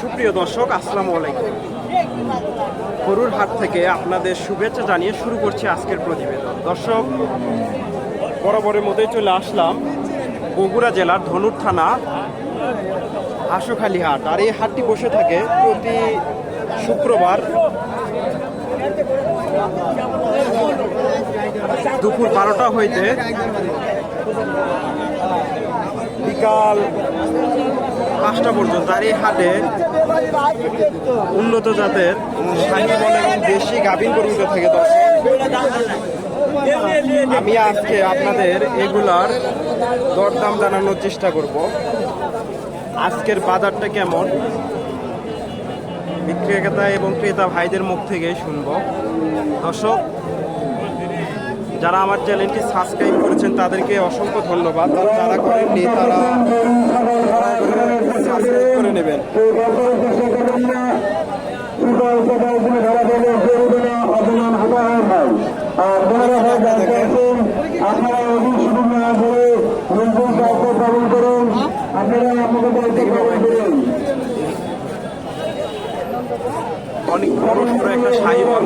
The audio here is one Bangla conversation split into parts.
সুপ্রিয় দর্শক, আসসালামু আলাইকুম। গরুর হাট থেকে আপনাদের শুভেচ্ছা জানিয়ে শুরু করছি আজকের প্রতিবেদন। দর্শক, বরাবরের মতোই চলে আসলাম বগুড়া জেলার ধনুর থানা, হাসুখালী হাট। আর এই হাটটি বসে থাকে প্রতি শুক্রবার দুপুর বারোটা হইতে বিকাল পাঁচটা পর্যন্ত আর এই হাটে উন্নত জাতের সাহিবল এবং দেশি গাভীন গরু উঠে থাকে আমি আজকে আপনাদের এগুলার দরদাম জানানোর চেষ্টা করব। আজকের বাজারটা কেমন? বিক্রেতা এবং ক্রেতা ভাইদের মুখ থেকে শুনব। দর্শক যারা আমার চ্যানেলটি সাবস্ক্রাইব করেছেন তাদেরকে অসংখ্য ধন্যবাদ। যারা করেননি, তারা করে নেবেন। অনেক বড় সড়ো একটা সাহিবল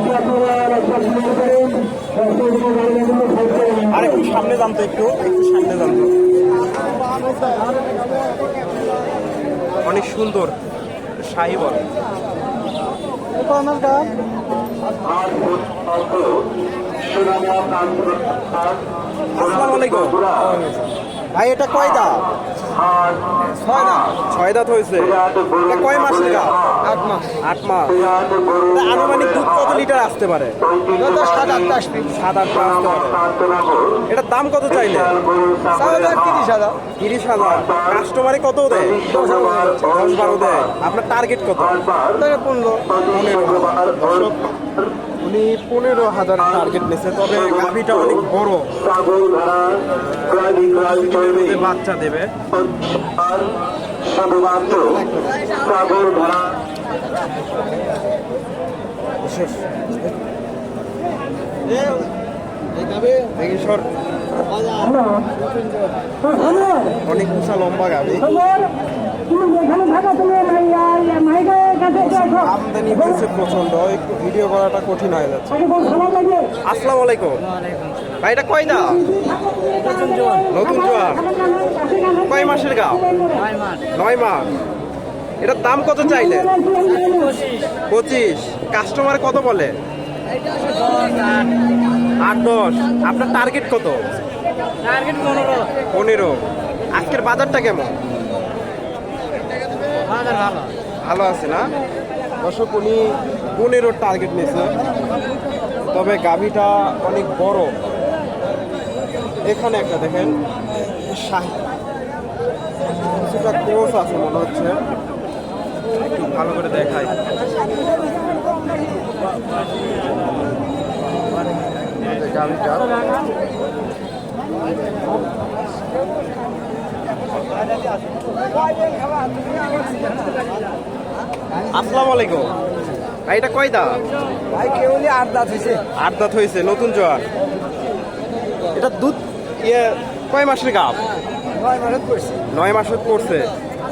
আর একটু সামনে জানতো একটু একটু সামনে জানতো অনেক সুন্দর সাহিবল আসসালামু আলাইকুম। ভাই, এটা কয় ছয় দাঁত ছয় দাঁত হয়েছে। কয় মাস গা আট মাস। আট মাস। আনুমানিক দুধ কত লিটার আসতে পারে? সাত আটটা আসবে। সাত আট মাস আসতে পারে। এটার দাম কত চাইলে? তিরিশ হাজার। তিরিশ হাজার। কাস্টমারে কত দেয়? দশ বারো দেয়। আপনার টার্গেট কত? পনেরো। পনেরো উনি পনেরো হাজার টার্গেট নিয়েছে তবে গাভিটা অনেক বড়। বাচ্চা দেবে। অনেক উঁচা লম্বা গাভি। আমদানি হয়েছে প্রচণ্ড একটু ভিডিও করাটা কঠিন হয়ে যাচ্ছে। আসসালামু আলাইকুম। ভাই এটা কয় না নতুন জোয়ার। কয় মাসের গাও? নয় মাস। এটার দাম কত চাইলে? পঁচিশ। কাস্টমার কত বলে? আট দশ। আপনার টার্গেট কত? পনেরো। আজকের বাজারটা কেমন? ভালো। আছে না? দর্শক, উনি পনেরো টার্গেট নিয়েছে। তবে গাভিটা অনেক বড়। এখানে একটা দেখেন কিছুটা ক্রোস আছে মনে হচ্ছে। একটু ভালো করে দেখাই। গাভিটা। আসসালামু আলাইকুম। ভাই এটা কয় দাঁত? ভাই কেউ আট দাঁত হয়েছে আট দাঁত হয়েছে নতুন জোয়ার। এটা দুধ ইয়ে কয় মাসের গাভ নয় মাসের পড়ছে।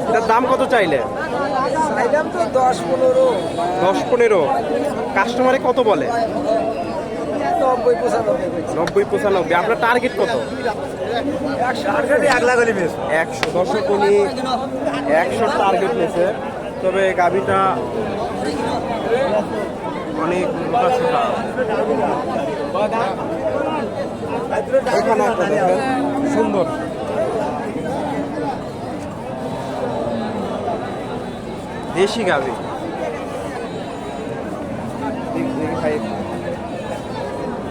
এটার দাম কত চাইলে? চাইলাম তো দশ পনেরো। দশ পনেরো। কাস্টমারে কত বলে? নব্বই পঁচানব্বই নব্বই পঁচানব্বই। আপনার টার্গেট কত? একশো দশক উনি একশো টার্গেট নিয়েছে। তবে গাভিটা অনেক সুন্দর। দেশি গাভি।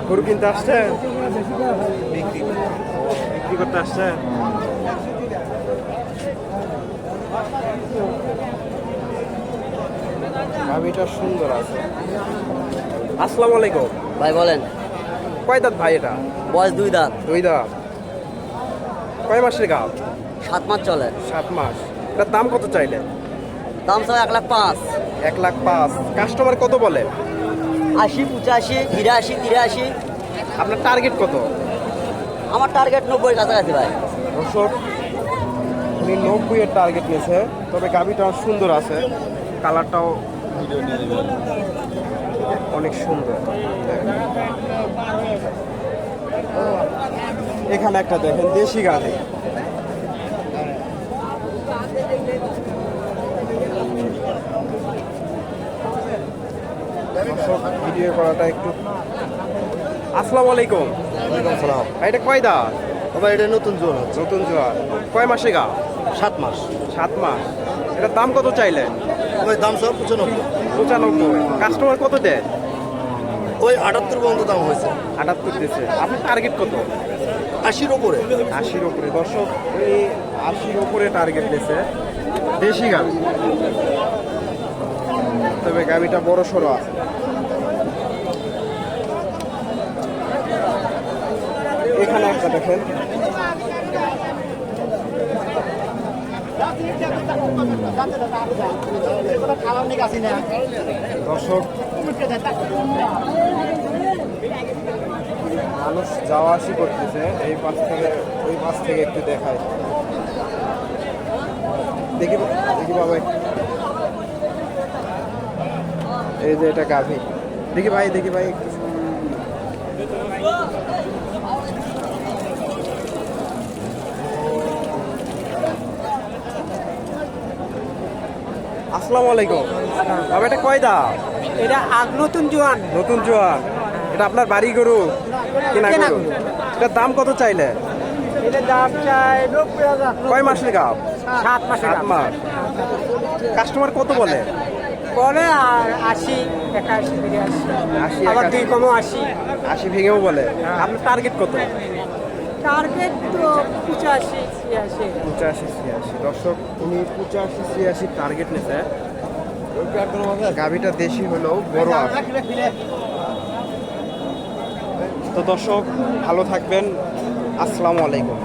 গরু কিনতে আসছে বিক্রি করতে আসছে গাভিটা সুন্দর আছে। আসসালামু আলাইকুম। ভাই বলেন। কয় দাঁত ভাই এটা? বয়স দুই দাঁত। দুই দাঁত। কয় মাসের গাভ সাত মাস চলে। সাত মাস। এটার দাম কত চাইলে? দাম সব এক লাখ পাঁচ। এক লাখ পাঁচ। কাস্টমার কত বলে? আশি পঁচাশি বিরাশি তিরাশি। আপনার টার্গেট কত? আমার টার্গেট নব্বই কাছাকাছি ভাই। দর্শক উনি নব্বই এর টার্গেট নিয়েছে তবে গাভিটা সুন্দর আছে কালারটাও অনেক সুন্দর। এখানে একটা দেখেন দেশি গাড়ি। ভিডিও করাটা একটু আসসালামু আলাইকুম। সালাম ভাই, এটা কয় দাঁত? আবার এটা নতুন হচ্ছে। নতুন জোয়ার কয় মাসে গা? সাত মাস। সাত মাস। এটার দাম কত চাইলেন? ওই দাম সব পঁচানব্বই। পঁচানব্বই। কাস্টমার কত দেয়? ওই আটাত্তর পর্যন্ত দাম হয়েছে। আটাত্তর দিচ্ছে আপনার টার্গেট কত? আশির ওপরে। আশির ওপরে। দর্শক এই আশির ওপরে টার্গেট দিয়েছে। দেশি গাড়ি। তবে গাড়িটা বড় সড়ো আছে। এখানে একটা দেখেন। মানুষ যাওয়া আসি করতেছে, এই পাশ থেকে, ওই পাশ থেকে একটু দেখায়। দেখি দেখি বাবা এই যে এটা গাভী। দেখি ভাই দেখি ভাই আসসালামু আলাইকুম। বাবা এটা কয় দাম এটা আগ নতুন জোয়ান। নতুন জোয়ান। এটা আপনার বাড়ি গরু? কেনা গরু। এটার দাম কত চাইলে? এটা দাম চাই নব্বই হাজার। কয় মাসের গাব? সাত মাসের সাত। মাস। কাস্টমার কত বলে? বলে আর আশি একাশি আশি, আবার। দুই কমও আশি। আশি ভেঙেও বলে। আপনার টার্গেট কত? টার্গেট তো পঁচাশি। পঁচাশি ছিয়াশি। দর্শক, উনি পঁচাশি, ছিয়াশি টার্গেট নিতে গাভিটা দেশি হলেও বড় তো দর্শক, ভালো থাকবেন। আসসালামু আলাইকুম।